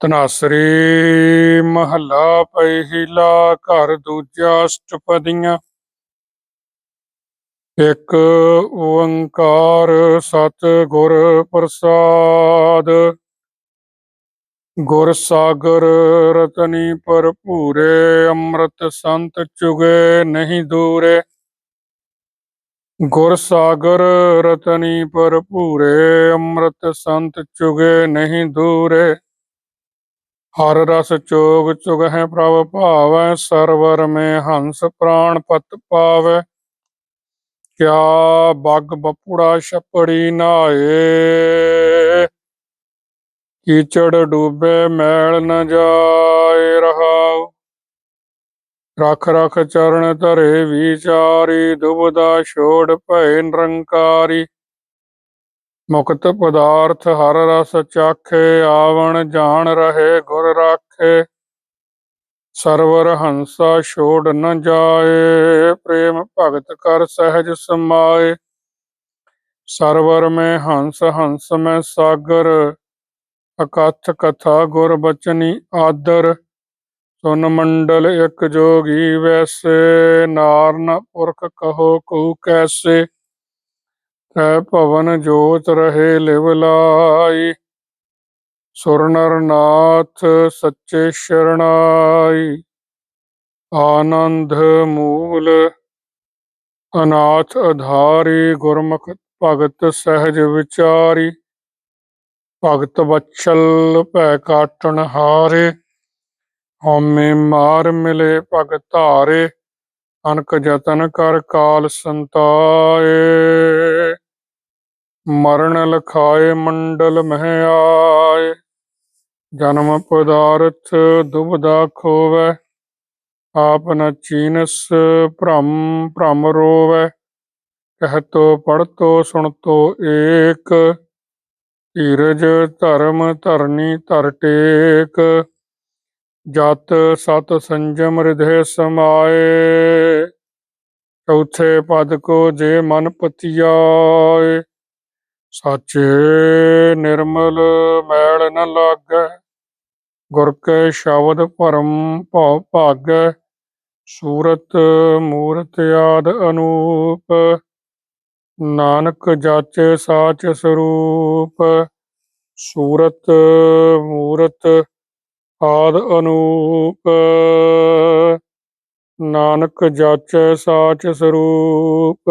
ਤਨਾਸਰੀ ਮਹੱਲਾ ਪਹਿਲਾ ਘਰ ਦੂਜਾ ਅਸ਼ਟਪਦੀਆਂ। ਇੱਕ ਓੰਕਾਰ ਸਤ ਗੁਰ ਪ੍ਰਸਾਦ। ਗੁਰ ਸਾਗਰ ਰਤਨੀ ਭਰਪੂਰੇ, ਅੰਮ੍ਰਿਤ ਸੰਤ ਚੁਗੇ ਨਹੀਂ ਦੂਰੇ। ਗੁਰ ਸਾਗਰ ਰਤਨੀ ਭਰਪੂਰੇ, ਅੰਮ੍ਰਿਤ ਸੰਤ ਚੁਗੇ ਨਹੀਂ ਦੂਰੇ। ਹਰ ਰਸ ਚੋਗ ਚੁਗਹਿ ਪ੍ਰਭ ਭਾਵੈ, ਸਰਵਰ ਮੈਂ ਹੰਸ ਪ੍ਰਾਣ ਪਤ ਪਾਵੈ। ਕਿਆ ਬਗ ਬਪੁੜਾ ਛਪੜੀ ਨਾਏ, ਕੀਚੜ ਡੂਬੇ ਮੈਲ ਨ ਜਾਏ ਰਹਾਉ। ਰਖ ਰਖ ਚਰਨ ਧਰੇ ਵਿਚਾਰੀ ਦੁਬਦਾ ਛੋੜ ਭੈ ਨਿਰੰਕਾਰੀ। ਮੁਕਤ ਪਦਾਰਥ ਹਰ ਰਸ ਚਾਖੇ, ਆਵਣ ਜਾਣ ਰਹੇ ਗੁਰ ਰਾਖੇ। ਸਰਵਰ ਹੰਸਾ ਛੋੜ ਨ ਜਾਏ, ਪ੍ਰੇਮ ਭਗਤ ਕਰ ਸਹਿਜ ਸਮਾਏ। ਸਰਵਰ ਮੈਂ ਹੰਸ ਹੰਸ ਮੈਂ ਸਾਗਰ, ਅਕਥ ਕਥਾ ਗੁਰ ਬਚਨੀ ਆਦਰ। ਸੁਨ ਮੰਡਲ ਇਕ ਜੋਗੀ ਵੈਸੇ ਨਾਰਨ ਪੁਰਖ ਕਹੋ ਕੂ ਕੈਸੇ। ਤੈ ਭਵਨ ਜੋਤ ਰਹੇ ਲਿਵ ਲਾਈ। ਸੁਰ ਨਰ ਨਾਥ ਸੱਚੇ ਸ਼ਰਣਾਈ। ਆਨੰਦ ਮੂਲ ਅਨਾਥ ਅਧਾਰੀ ਗੁਰਮੁਖ ਭਗਤ ਸਹਿਜ ਵਿਚਾਰੀ। ਭਗਤ ਵਛਲ ਭੈ ਕਾਟਣ ਹਾਰੇ। ਹਉਮੈ ਮਾਰ ਮਿਲੇ ਭਗਤ ਧਾਰੇ। ਅਨਕ ਜਤਨ ਕਰ ਕਾਲ ਸੰਤਾਏ। ਮਰਨ ਲਖਾਏ ਮੰਡਲ ਮਹਿ ਆਏ, ਜਨਮ ਪਦਾਰਥ ਦੁਬਦਾ ਖੋਵੈ, ਆਪ ਨ ਚੀਨਸ ਭ੍ਰਮ ਭ੍ਰਮ ਰੋਵੈ ਕਹਿਤੋ ਪੜਤੋ ਸੁਣਤੋ ਏਕ, ਧੀਰਜ ਧਰਮ ਧਰਨੀ ਧਰ ਟੇਕ, ਜਤ ਸਤ ਸੰਜਮ ਹਿਰਦੈ ਸਮਾਏ, ਚੌਥੇ ਪਦ ਕੋ ਜੇ ਮਨ ਪਤਿਆਏ ਸਾਚੇ ਨਿਰਮਲ ਮੈਲ ਨ ਲਾਗੈ, ਗੁਰ ਕੈ ਸ਼ਬਦ ਭਰਮ ਭਉ ਭਾਗੈ, ਸੂਰਤ ਮੂਰਤ ਆਦ ਅਨੂਪ, ਨਾਨਕ ਜਾਚੇ ਸਾਚ ਸਰੂਪ, ਸੂਰਤ ਮੂਰਤ ਆਦ ਅਨੂਪ, ਨਾਨਕ ਜਾਚੈ ਸਾਚ ਸਰੂਪ